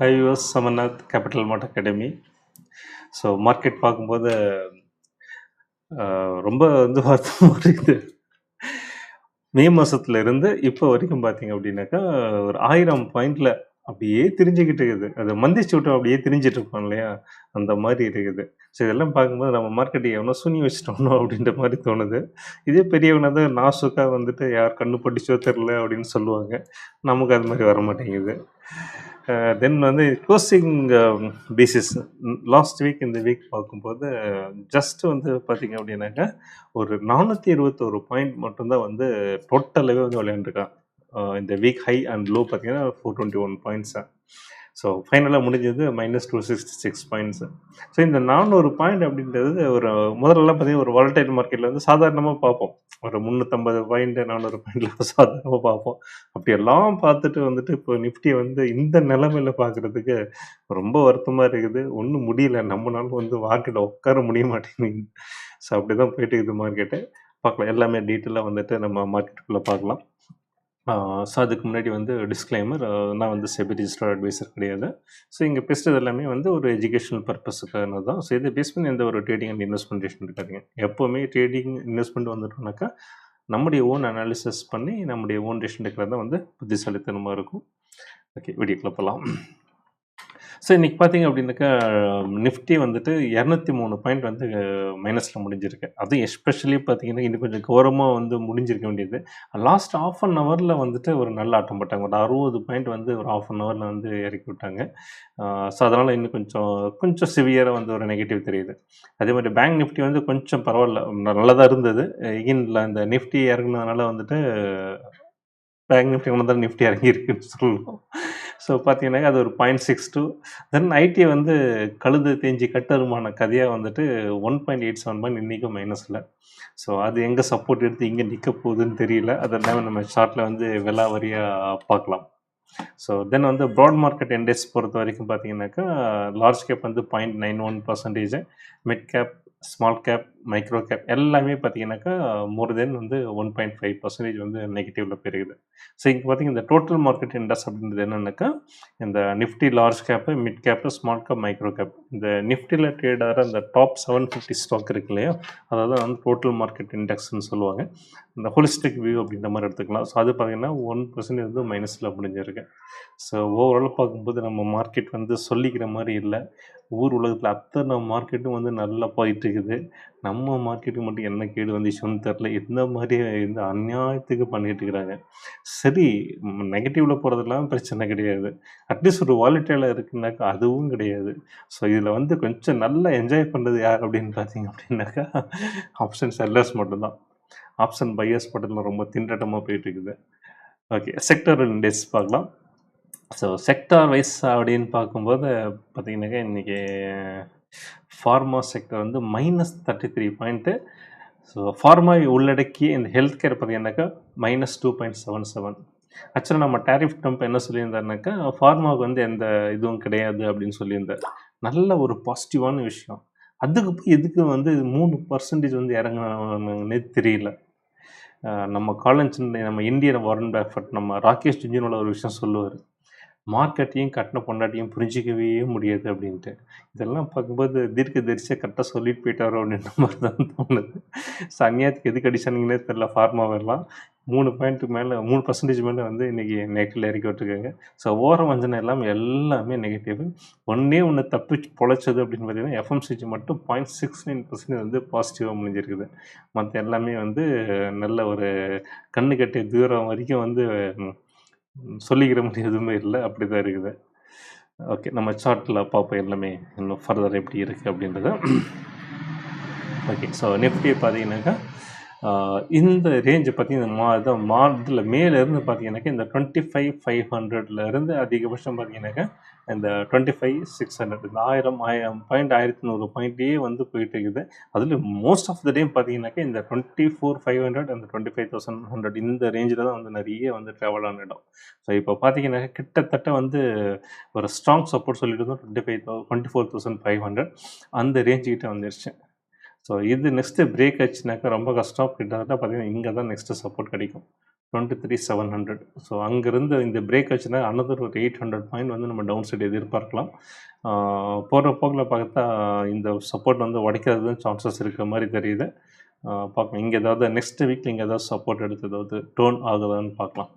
Hi us Samanath capital mart academy. So market பார்க்கும்போது ரொம்ப வந்து வருத்தமாக இருக்குது. மே மாதத்துல இருந்து இப்போ வரைக்கும் பார்த்தீங்க அப்படின்னாக்கா ஒரு ஆயிரம் பாயிண்டில் அப்படியே திரிஞ்சுக்கிட்டு இருக்குது. அது மந்திச்சு விட்டோம் அப்படியே தெரிஞ்சிட்டு இருப்போம் இல்லையா? அந்த மாதிரி இருக்குது. ஸோ இதெல்லாம் பார்க்கும்போது நம்ம மார்க்கெட்டை எவனோ சுனி வச்சுட்டோம்னோ அப்படின்ற மாதிரி தோணுது. இதே பெரியவங்க தான் நாசுக்காக வந்துட்டு யார் கண்ணு பட்டுச்சோ தெரில அப்படின்னு சொல்லுவாங்க. நமக்கு அது மாதிரி வர மாட்டேங்குது Uh, தென் வந்து க்ளோசிங் பேசிஸ் லாஸ்ட் வீக் இந்த வீக் பார்க்கும்போது ஜஸ்ட் வந்து பார்த்தீங்க அப்படின்னாக்கா ஒரு நானூற்றி இருபத்தோரு பாயிண்ட் மட்டும்தான் வந்து டோட்டலாகவே வந்து விளையாண்டுருக்கான். Uh, இந்த வீக் ஹை அண்ட் லோ பார்த்தீங்கன்னா four twenty one points so ஃபைனலாக முடிஞ்சது minus two sixty six points so இந்த நானூறு பாயிண்ட் அப்படின்றது ஒரு முதல்லலாம் பார்த்தீங்கன்னா ஒரு வாலடைல் மார்க்கெட்டில் வந்து சாதாரணமாக பார்ப்போம். ஒரு முந்நூற்றம்பது பாயிண்ட் நானூறு பாயிண்ட்ல சாதாரணமாக பார்ப்போம். அப்படி எல்லாம் பார்த்துட்டு வந்துட்டு இப்போ நிஃப்டியை வந்து இந்த நிலமையில் பார்க்குறதுக்கு ரொம்ப வருத்தமாக இருக்குது. ஒன்றும் முடியல. நம்மளால வந்து மார்க்கெட்டை உட்கார முடிய மாட்டேங்குது. ஸோ அப்படி தான் போயிட்டு இருக்குது மார்க்கெட்டு பார்க்கலாம். எல்லாமே டீட்டெயிலாக வந்துட்டு நம்ம மார்க்கெட்டுக்குள்ளே பார்க்கலாம். ஸோ அதுக்கு முன்னாடி வந்து டிஸ்க்ளைமர் நான் வந்து செபி ரிஜிஸ்டர் அட்வைசர் கிடையாது. ஸோ இங்கே பேசுகிறது எல்லாமே வந்து ஒரு எஜுகேஷனல் பர்பஸுக்கான தான். ஸோ இதை பேஸ் பண்ணி எந்த ஒரு ட்ரேடிங் அண்ட் இன்வெஸ்ட்மெண்ட் இருக்காதுங்க எப்போவுமே ட்ரேடிங் இன்வெஸ்ட்மெண்ட் வந்துட்டோம்னாக்கா நம்முடைய ஓன் அனாலிசிஸ் பண்ணி நம்முடைய ஓன் டெசிஷன் எடுக்கிறது தான் வந்து புத்திசாலித்தனமாக இருக்கும். ஓகே வீடியோக்குள்ள போகலாம் ஸோ இன்றைக்கி பார்த்தீங்க அப்படின்னாக்கா நிஃப்டி வந்துட்டு இரநூத்தி மூணு பாயிண்ட் வந்து மைனஸில் முடிஞ்சிருக்கு. அதுவும் எஸ்பெஷலி பார்த்தீங்கன்னா இன்னும் கொஞ்சம் கௌரவமாக வந்து முடிஞ்சிருக்க வேண்டியது. லாஸ்ட் ஆஃப் அன் ஹவரில் வந்துட்டு ஒரு நல்ல ஆட்டம் போட்டாங்க. ஒரு அறுபது பாயிண்ட் வந்து ஒரு ஆஃப் அன் ஹவரில் வந்து இறக்கி விட்டாங்க. ஸோ அதனால் இன்னும் கொஞ்சம் கொஞ்சம் சிவியராக வந்து ஒரு நெகட்டிவ் தெரியுது. அதே மாதிரி பேங்க் நிஃப்டி வந்து கொஞ்சம் பரவாயில்ல. நல்லா தான் இருந்தது. எகின்ல இந்த நிஃப்டி இறங்குனதுனால வந்துட்டு பேங்க் நிஃப்டி ஒன்று தான் நிஃப்டி இறங்கியிருக்குன்னு சொல்லலாம் ஸோ பார்த்தீங்கன்னா அது ஒரு point six two then IT வந்து கழுது தேஞ்சி கட்டருமான கதையாக வந்துட்டு one point eight seven point இன்றைக்கும் மைனஸில் ஸோ அது எங்கே சப்போர்ட் எடுத்து இங்கே நிற்க போகுதுன்னு தெரியல. அதெல்லாம் நம்ம ஷார்ட்டில் வந்து விலா வரியாக பார்க்கலாம். ஸோ தென் வந்து ப்ராட் மார்க்கெட் இண்டெக்ஸ் பொறுத்த வரைக்கும் பார்த்தீங்கன்னாக்கா லார்ஜ் கேப் வந்து point nine one percentage mid cap small cap micro cap எல்லாமே பார்த்தீங்கன்னாக்கா மோர் தென் வந்து ஒன் பாயிண்ட் ஃபைவ் பர்சன்டேஜ் வந்து நெகட்டிவில் பெருகுது. ஸோ இங்கே பார்த்தீங்கன்னா இந்த டோட்டல் மார்க்கெட் இண்டஸ் அப்படின்றது என்னென்னாக்கா இந்த Nifty large cap mid cap small cap micro cap இந்த நிஃப்டியில் ட்ரேட் ஆகிற அந்த டாப் செவன் ஃபிஃப்டி ஸ்டாக் இருக்கு இல்லையா அதாவது வந்து டோட்டல் மார்க்கெட் இண்டெக்ஸ்னு சொல்லுவாங்க. இந்த ஹோலிஸ்டிக் வியூ அப்படின்ற மாதிரி எடுத்துக்கலாம். ஸோ அது பார்த்தீங்கன்னா ஒன் பர்சன்டேஜ் வந்து மைனஸில் முடிஞ்சிருக்கு. ஸோ ஓவரால் பார்க்கும்போது நம்ம மார்க்கெட் வந்து சொல்லிக்கிற மாதிரி இல்லை. ஊர் உலகத்தில் அத்தனை மார்க்கெட்டும் வந்து நல்லா போயிட்டு இருக்குது நம்ம மார்க்கெட்டுக்கு மட்டும் என்ன கேடு வந்துச்சுன்னு தெரில இந்த மாதிரி இந்த அநியாயத்துக்கு பண்ணிட்டு இருக்கிறாங்க சரி நெகட்டிவில் போகிறதெல்லாம் பிரச்சனை கிடையாது. அட்லீஸ்ட் ஒரு வாலிட்டியில் இருக்குனாக்கா அதுவும் கிடையாது. ஸோ இதில் வந்து கொஞ்சம் நல்லா என்ஜாய் பண்ணுறது யார் அப்படின்னு பார்த்தீங்க அப்படின்னாக்கா ஆப்ஷன் செல்லர்ஸ் மட்டும்தான். ஆப்ஷன் பையர்ஸ் மட்டும்தான் ரொம்ப திண்டாட்டமாக போயிட்டு இருக்குது ஓகே செக்டர் இண்டெக்ஸ் பார்க்கலாம். ஸோ செக்டார் வைஸ் அப்படின்னு பார்க்கும்போது பார்த்தீங்கன்னாக்கா இன்றைக்கி ஃபார்மா செக்டர் வந்து minus thirty three point so pharma உள்ளடக்கிய இந்த ஹெல்த் கேர் பார்த்தீங்கன்னாக்கா minus two point seven seven ஆக்சுவலாக நம்ம டேரிஃப் டம்ப் என்ன சொல்லியிருந்தாருனாக்கா ஃபார்மாவுக்கு வந்து எந்த இதுவும் கிடையாது அப்படின்னு சொல்லியிருந்தார். நல்ல ஒரு பாசிட்டிவான விஷயம். அதுக்கு போய் எதுக்கு வந்து மூணு பர்சன்டேஜ் வந்து இறங்கினே தெரியல. நம்ம காலேஜ் நம்ம இந்தியன் வாரன் எஃபர்ட் நம்ம ராகேஷ் ஜுஞ்சினோட ஒரு விஷயம் சொல்லுவார். மார்க்கெட்டையும் கட்டின பொண்டாட்டியும் புரிஞ்சிக்கவே முடியாது அப்படின்ட்டு. இதெல்லாம் பார்க்கும்போது தீர்க்க தரிசியாக கரெக்டாக சொல்லிட்டு போயிட்டாரோ அப்படின்ற மாதிரி தான் தோணுது ஸோ எதுக்கு அடிச்சானுங்களே தெரில ஃபார்மாவெல்லாம் மூணு பாயிண்ட்டுக்கு மேலே மூணு பர்சன்டேஜ் மேலே வந்து இன்றைக்கி நெகட்டில் இறக்கி விட்டுருக்காங்க. ஸோ ஓர வஞ்சனை எல்லாமே எல்லாமே நெகட்டிவ் ஒன்றே ஒன்று தப்பி பொழைச்சது அப்படின்னு பார்த்தீங்கன்னா எஃப்எம்சிஜி மட்டும் பாயிண்ட் சிக்ஸ் நைன் பர்சன்டேஜ் வந்து பாசிட்டிவாக முடிஞ்சிருக்குது. மற்ற எல்லாமே வந்து நல்ல ஒரு கண்ணு கட்டிய தூரம் வரைக்கும் வந்து ம், சொல்லிக்கிற மாதிரி எதுவுமே இல்லை. அப்படி தான் இருக்குது. ஓகே நம்ம சார்ட்டில் பார்ப்போம் எல்லாமே இன்னும் ஃபர்தர் எப்படி இருக்குது அப்படின்றத. ஓகே ஸோ நிஃப்டி பார்த்தீங்கன்னாக்கா இந்த ரேஞ்சு பார்த்தீங்கன்னா மா இதான் மாதத்தில் மேலேருந்து பார்த்தீங்கன்னாக்கா இந்த டுவெண்ட்டி ஃபைவ் ஃபைவ் ஹண்ட்ரட்லேருந்து அதிகபட்சம் பார்த்தீங்கன்னாக்கா இந்த டுவெண்ட்டி ஃபைவ் சிக்ஸ் ஹண்ட்ரட் இந்த ஆயிரம் ஆயிரம் பாயிண்ட் ஆயிரத்தி நூறு பாயிண்ட்டே வந்து போயிட்டு இருக்குது. அதில் மோஸ்ட் ஆஃப் த டைம் பார்த்தீங்கன்னாக்கா இந்த டுவெண்ட்டி ஃபோர் ஃபைவ் ஹண்ட்ரட் அந்த டுவெண்ட்டி ஃபைவ் தௌசண்ட் ஹண்ட்ரட் இந்த ரேஞ்சில் தான் வந்து நிறைய வந்து ட்ராவல் ஆன இடம். ஸோ இப்போ பார்த்தீங்கன்னாக்கா கிட்டத்தட்ட வந்து ஒரு ஸ்ட்ராங் சப்போர்ட் சொல்லிட்டு இருந்தோம். டுவெண்ட்டி ஃபைவ் தௌ twenty four thousand five hundred அந்த ரேஞ்சுக்கிட்ட வந்துருச்சு. ஸோ இது நெக்ஸ்ட்டு பிரேக் ஆச்சுனாக்கா ரொம்ப கஷ்டம். கிட்டத்தட்ட பார்த்தீங்கன்னா இங்கே தான் நெக்ஸ்ட்டு சப்போர்ட் கிடைக்கும். Twenty three seven hundred so அங்கேருந்து இந்த பிரேக் ஆச்சுன்னா அனதர் ஒரு எயிட் ஹண்ட்ரட் பாயிண்ட் வந்து நம்ம டவுன் சைடு எதிர்பார்க்கலாம் போகிற போக்கில் பார்த்தா இந்த சப்போர்ட் வந்து உடைக்கிறது சான்சஸ் இருக்கிற மாதிரி தெரியுது. பார்க்கலாம். இங்கே ஏதாவது நெக்ஸ்ட் வீக்கில் இங்கே ஏதாவது சப்போர்ட் எடுத்து ஏதாவது டேர்ன் ஆகுதான்னு பார்க்கலாம்.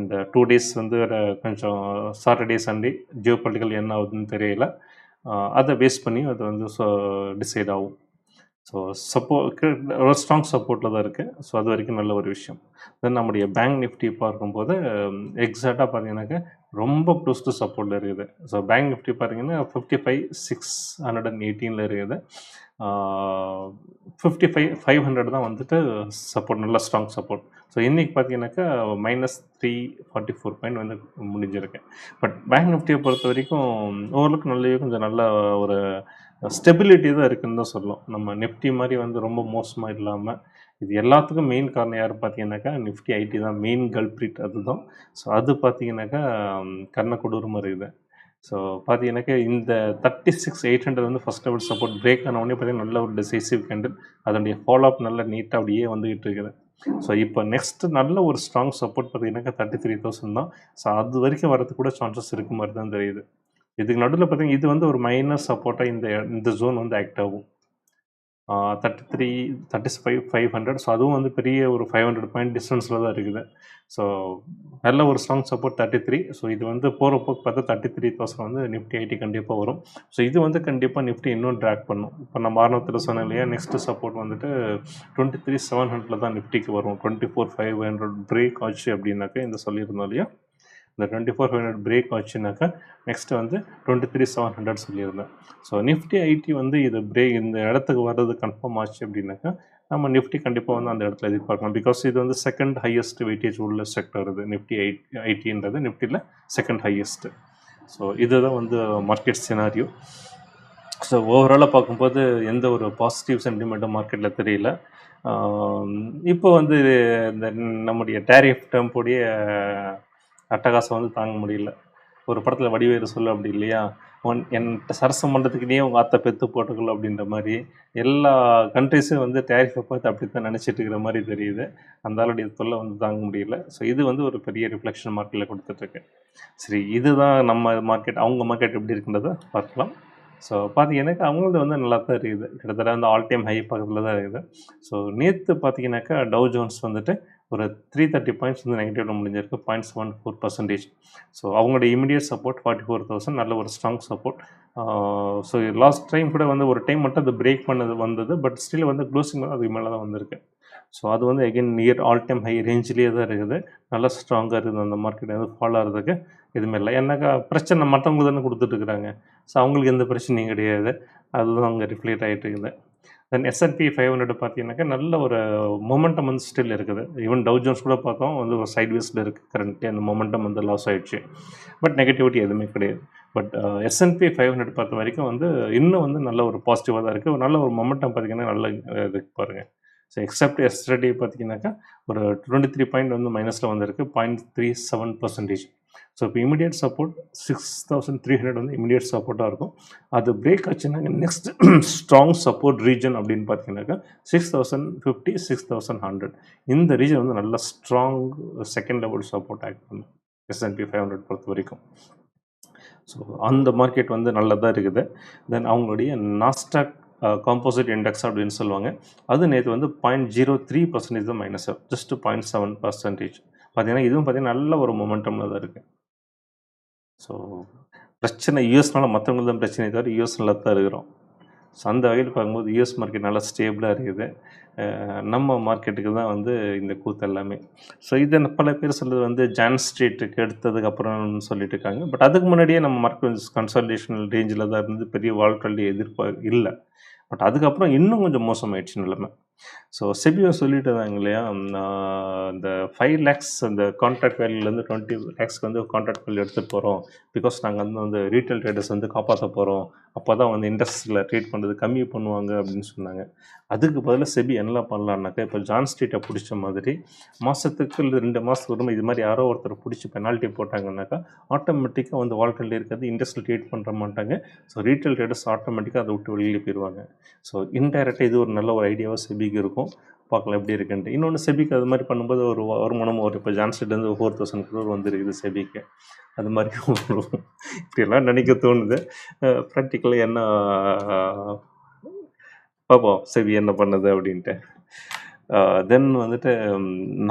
இந்த டூ டேஸ் வந்து வேறு கொஞ்சம் சாட்டர்டே சண்டே ஜியோ பொலிட்டிக்கல் என்ன ஆகுதுன்னு தெரியல. அதை பேஸ் பண்ணி அது வந்து டிசைட் ஆகும். ஸோ சப்போர்ட் ஒரு ஸ்ட்ராங் சப்போர்ட்டில் தான் இருக்குது ஸோ அது வரைக்கும் நல்ல ஒரு விஷயம். தென் நம்முடைய பேங்க் நிஃப்டி பார்க்கும்போது எக்ஸாக்டாக பார்த்தீங்கன்னாக்கா ரொம்ப க்ளோஸ் டு சப்போர்ட்டில் இருக்குது. ஸோ பேங்க் நிஃப்டி பார்த்தீங்கன்னா fifty five six hundred and எயிட்டீனில் இருக்குது. ஃபிஃப்டி ஃபைவ் ஃபைவ் ஹண்ட்ரட் தான் வந்துட்டு சப்போர்ட் நல்ல ஸ்ட்ராங் சப்போர்ட் ஸோ இன்றைக்கி பார்த்தீங்கன்னாக்கா minus three forty four point வந்து முடிஞ்சிருக்கு. பட் பேங்க் நிஃப்டியை பொறுத்த வரைக்கும் ஓரளவுக்கு நல்ல கொஞ்சம் நல்ல ஒரு ஸ்டெபிலிட்டி தான் இருக்குன்னு தான் சொல்லும். நம்ம நிஃப்டி மாதிரி வந்து ரொம்ப மோசமாக இல்லாமல் இது எல்லாத்துக்கும் மெயின் காரணம் யார் பார்த்தீங்கன்னாக்கா நிஃப்டி ஐடி தான் மெயின் கல்ப்ரிட் அதுதான். ஸோ அது பார்த்தீங்கன்னாக்கா கண்ண கொடூரமாக இருக்குது. ஸோ பார்த்தீங்கன்னாக்கா இந்த தேர்ட்டி சிக்ஸ் எயிட் ஹண்ட்ரட் வந்து ஃபஸ்ட் லெவல் சப்போர்ட் பிரேக் ஆன உடனே பார்த்தீங்கன்னா நல்ல ஒரு டிசைசிவ் கேண்டில் அதனுடைய ஃபாலோ அப் நல்ல நீட்டாக அப்படியே வந்துகிட்டு இருக்குது. ஸோ இப்போ நெக்ஸ்ட் நல்ல ஒரு ஸ்ட்ராங் சப்போர்ட் பார்த்தீங்கன்னாக்கா தேர்ட்டி த்ரீ தௌசண்ட் தான். ஸோ அது வரைக்கும் வரதுக்கு கூட சான்சஸ் இருக்கு மாதிரி தான் தெரியுது. இதுக்கு நடுவில் பார்த்தீங்கன்னா இது வந்து ஒரு மைனஸ் சப்போர்ட்டாக இந்த இந்த ஜோன் வந்து ஆக்ட் ஆகும். Thirty three thirty five five hundred so அதுவும் வந்து பெரிய ஒரு ஃபைவ் ஹண்ட்ரட் பாயிண்ட் டிஸ்டன்ஸில் தான் இருக்குது. ஸோ நல்ல ஒரு strong support thirty three so இது வந்து போகிற போக்கு பார்த்தா தேர்ட்டி த்ரீ தௌசண்ட் வந்து நிஃப்டி ஐடி கண்டிப்பாக வரும். ஸோ இது வந்து கண்டிப்பாக நிஃப்டி இன்னும் ட்ராக் பண்ணும். இப்போ நம்ம ஆரம்பத்தில் சொன்னேன் இல்லையா? நெக்ஸ்ட் சப்போர்ட் வந்துட்டு டுவெண்ட்டி த்ரீ செவன் ஹண்ட்ரட்ல தான் நிஃப்டிக்கு வரும். Twenty four five hundred break ஆச்சு அப்படின்னாக்கா இந்த சொல்லியிருந்தோம் இல்லையா? இந்த twenty four five hundred break ஆச்சுனாக்கா next வந்து டுவெண்ட்டி த்ரீ செவன் ஹண்ட்ரட் சொல்லியிருந்தேன் ஸோ நிஃப்டி ஐடி வந்து இது பிரேக் இந்த இடத்துக்கு வர்றது கன்ஃபார்ம் ஆச்சு அப்படின்னாக்கா நம்ம நிஃப்டி கண்டிப்பாக வந்து அந்த இடத்துல எதிர்பார்க்கலாம். பிகாஸ் இது வந்து செகண்ட் ஹையஸ்ட் வெயிட்டேஜ் உள்ள செக்டர் இது நிஃப்டி ஐ ஐடின்றது நிஃப்டியில் செகண்ட் ஹையஸ்ட்டு ஸோ இதுதான் வந்து மார்க்கெட் சினாரியோ ஸோ ஓவராலாக பார்க்கும்போது எந்த ஒரு பாசிட்டிவ் சென்டிமெண்ட்டும் மார்க்கெட்டில் தெரியல. இப்போ வந்து இந்த நம்முடைய டேரிஃப் டேம்போடைய அட்டகாசம் வந்து தாங்க முடியல. ஒரு படத்தில் வடிவேறு சொல்லு அப்படி இல்லையா? ஒன் என்கிட்ட சரசம் பண்ணுறதுக்குனே உங்கள் அத்தை பெத்து போட்டுக்கல அப்படின்ற மாதிரி எல்லா கண்ட்ரிஸும் வந்து டேரிஃபை பார்த்து அப்படி தான் நினச்சிட்டு இருக்கிற மாதிரி தெரியுது. அந்த ஆளுடைய தொல்லை வந்து தாங்க முடியல. ஸோ இது வந்து ஒரு பெரிய ரிஃப்ளெக்ஷன் மார்க்கெட்டில் கொடுத்துட்ருக்கு சரி இதுதான் நம்ம மார்க்கெட் அவங்க மார்க்கெட் எப்படி இருக்குன்றதை பார்க்கலாம். ஸோ பார்த்தீங்கன்னாக்கா அவங்களது வந்து நல்லா தான் இருக்குது. கிட்டத்தட்ட வந்து ஆல் டைம் ஹை பக்கத்தில் தான் இருக்குது. ஸோ நேற்று பார்த்தீங்கன்னாக்கா டவ் ஜோன்ஸ் வந்துட்டு ஒரு த்ரீ தேர்ட்டி பாயிண்ட்ஸ் வந்து நெகட்டிவ்ல முடிஞ்சிருக்கு. Point seven four percentage so அவங்களோட immediate support forty four thousand நல்ல ஒரு strong support so last time கூட வந்து ஒரு டைம் மட்டும் அது பிரேக் பண்ணது வந்தது. பட் ஸ்டில் வந்து க்ளோசிங் அதுக்கு மேலே தான் வந்திருக்கு. ஸோ அது வந்து again near all time high ரேஞ்சிலேயே தான் இருக்குது. நல்லா ஸ்ட்ராங்காக இருக்குது அந்த மார்க்கெட் வந்து ஃபாலோ ஆகிறதுக்கு எதுவுமே இல்லை. ஏன்னாக்கா பிரச்சனை மற்றவங்க தானே கொடுத்துட்ருக்குறாங்க ஸோ அவங்களுக்கு எந்த பிரச்சனையும் கிடையாது. அதுதான் அங்கே ரிஃப்ளெக்ட் ஆகிட்டு இருக்குது. தென் எஸ்என்பி ஃபைவ் ஹண்ட்ரட் பார்த்தீங்கன்னாக்கா நல்ல ஒரு மொமெண்டம் வந்து ஸ்டில் இருக்குது. ஈவன் டவு ஜோன்ஸ் கூட பார்த்தோம் வந்து ஒரு சைட் வேஸில் இருக்குது கரண்ட்டு அந்த மொமெண்டம் வந்து லாஸ் ஆகிடுச்சு பட் நெகட்டிவிட்டி எதுவுமே கிடையாது. பட் எஸ்என்பி ஃபைவ் ஹண்ட்ரட் பார்த்த வரைக்கும் வந்து இன்னும் வந்து நல்ல ஒரு பாசிட்டிவாக தான் இருக்குது ஒரு நல்ல ஒரு மொமெண்டம் பார்த்தீங்கன்னா நல்ல இதுக்கு பாருங்கள் ஸோ எக்ஸப்ட் எஸ்டர்டே பார்த்தீங்கன்னாக்கா ஒரு டுவெண்ட்டி த்ரீ பாயிண்ட் வந்து மைனஸில் வந்திருக்கு. Point three seven percentage so இப்போ immediate support six thousand three hundred வந்து இமீடியட் சப்போர்ட்டாக இருக்கும். அது பிரேக் ஆச்சுனாக்க நெக்ஸ்ட் ஸ்ட்ராங் சப்போர்ட் ரீஜன் அப்படின்னு பார்த்தீங்கன்னாக்கா six thousand fifty six thousand hundred இந்த ரீஜன் வந்து நல்ல strong second level support act பண்ணும். எஸ்என்பி ஃபைவ் ஹண்ட்ரட் பொறுத்த வரைக்கும். ஸோ அந்த மார்க்கெட் வந்து நல்லதாக இருக்குது. தென் அவங்களுடைய நாஸ்டாக் காம்போசிட் இண்டெக்ஸ் அப்படின்னு சொல்லுவாங்க. அது நேற்று வந்து பாயிண்ட் ஜீரோ த்ரீ பர்சன்டேஜ் தான் minus just point seven percentage பார்த்தீங்கன்னா இதுவும் பார்த்தீங்கன்னா நல்ல ஒரு மொமெண்டமில் தான் இருக்குது ஸோ பிரச்சனை யூஎஸ்னால மற்றவங்களுக்கு தான் பிரச்சனை தவிர யூஎஸ்னால தான் இருக்கிறோம். ஸோ அந்த வகையில் பார்க்கும்போது யூஎஸ் மார்க்கெட் நல்லா ஸ்டேபிளாக இருக்குது. நம்ம மார்க்கெட்டுக்கு தான் வந்து இந்த கூத்து எல்லாமே. ஸோ இதை பல பேர் சொல்கிறது வந்து ஜான் ஸ்ட்ரீட்டுக்கு எடுத்ததுக்கப்புறம்னு சொல்லிட்டு இருக்காங்க. பட் அதுக்கு முன்னாடியே நம்ம மார்க்கெட் கன்சல்டேஷன் ரேஞ்சில் தான் இருந்து பெரிய வாழ்க்கை எதிர்பார்க்க இல்லை. பட் அதுக்கப்புறம் இன்னும் கொஞ்சம் மோசமாயிடுச்சு நிலைமை. ஸோ செபியோ சொல்லிட்டு இருந்தாங்க இல்லையா இந்த ஃபைவ் லேக்ஸ் அந்த கான்ட்ராக்ட் வேல்யூலேருந்து டுவெண்ட்டி லேக்ஸ்க்கு வந்து கான்ட்ராக்ட் வேல்யூ எடுத்துகிட்டு போகிறோம் பிகாஸ் நாங்கள் வந்து வந்து ரீட்டைல் ட்ரேடர்ஸ் வந்து காப்பாற்ற போகிறோம் அப்போ தான் வந்து இண்டஸ்ட்ரியில் ட்ரீட் பண்ணுறது கம்மி பண்ணுவாங்க அப்படின்னு சொன்னாங்க. அதுக்கு பதிலாக செபி என்ன பண்ணலான்னாக்கா இப்போ ஜான் ஸ்ட்ரீட்டை பிடிச்ச மாதிரி மாதத்துக்கு இல்லை ரெண்டு மாதத்துக்கு ஒரு இது மாதிரி யாரோ ஒருத்தர் பிடிச்சி பெனால்ட்டி போட்டாங்கன்னாக்கா ஆட்டோமேட்டிக்காக வந்து வாழ்க்கையில் இருக்கிறது இண்டஸ்ட்ரியில் ட்ரீட் பண்ணுற மாட்டாங்க. ஸோ ரீட்டைல் ட்ரேடர்ஸ் ஆட்டோமேட்டிக்காக அதை விட்டு வெளியில் போயிடுவாங்க ஸோ இன்டைரக்டாக இது ஒரு நல்ல ஒரு ஐடியாவாக செபிக்கு இருக்கும். பார்க்கலாம் எப்படி இருக்குன்ட்டு. இன்னொன்று செபிக்கு அது மாதிரி பண்ணும்போது ஒரு வருமானம் ஒரு இப்போ ஜான்ஸ்டேட்லேருந்து ஃபோர் தௌசண்ட் க்ரோர் வந்துருக்குது செபிக்கு. அது மாதிரி இப்படிலாம் நினைக்க தோணுது. ப்ராக்டிக்கலாக என்ன பார்ப்போம் செபி என்ன பண்ணுது அப்படின்ட்டு. தென் வந்துட்டு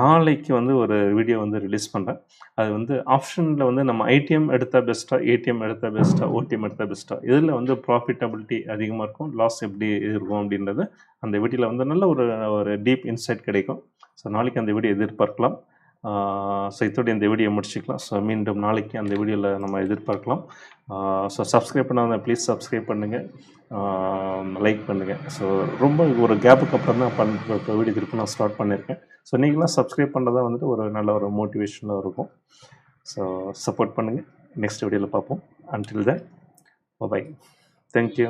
நாளைக்கு வந்து ஒரு வீடியோ வந்து ரிலீஸ் பண்ணுறேன் அது வந்து ஆப்ஷனில் வந்து நம்ம ஐடிஎம் எடுத்தால் பெஸ்ட்டாக ஏடிஎம் எடுத்தால் பெஸ்ட்டாக ஓடிஎம் எடுத்தால் பெஸ்ட்டாக இதில் வந்து ப்ராஃபிட்டபிலிட்டி அதிகமாக இருக்கும் லாஸ் எப்படி இருக்கும் அப்படின்றது அந்த வீடியோவில் வந்து நல்ல ஒரு ஒரு டீப் இன்சைட் கிடைக்கும். ஸோ நாளைக்கு அந்த வீடியோ எதிர்பார்க்கலாம். ஸோ இதோட இந்த வீடியோ முடிச்சுக்கலாம். ஸோ மீண்டும் நாளைக்கு அந்த வீடியோவில் நம்ம எதிர்பார்க்கலாம். ஸோ சப்ஸ்கிரைப் பண்ணாத ப்ளீஸ் சப்ஸ்கிரைப் பண்ணுங்கள் லைக் பண்ணுங்கள் ஸோ ரொம்ப ஒரு கேப்புக்கு அப்புறம் தான் பண் இப்போ வீடியோ திருப்பி நான் ஸ்டார்ட் பண்ணியிருக்கேன் ஸோ நீங்களாம் சப்ஸ்கிரைப் பண்ணதான் வந்துட்டு ஒரு நல்ல ஒரு மோட்டிவேஷனாக இருக்கும். ஸோ சப்போர்ட் பண்ணுங்கள் நெக்ஸ்ட் வீடியோவில் பார்ப்போம். Until then by thank you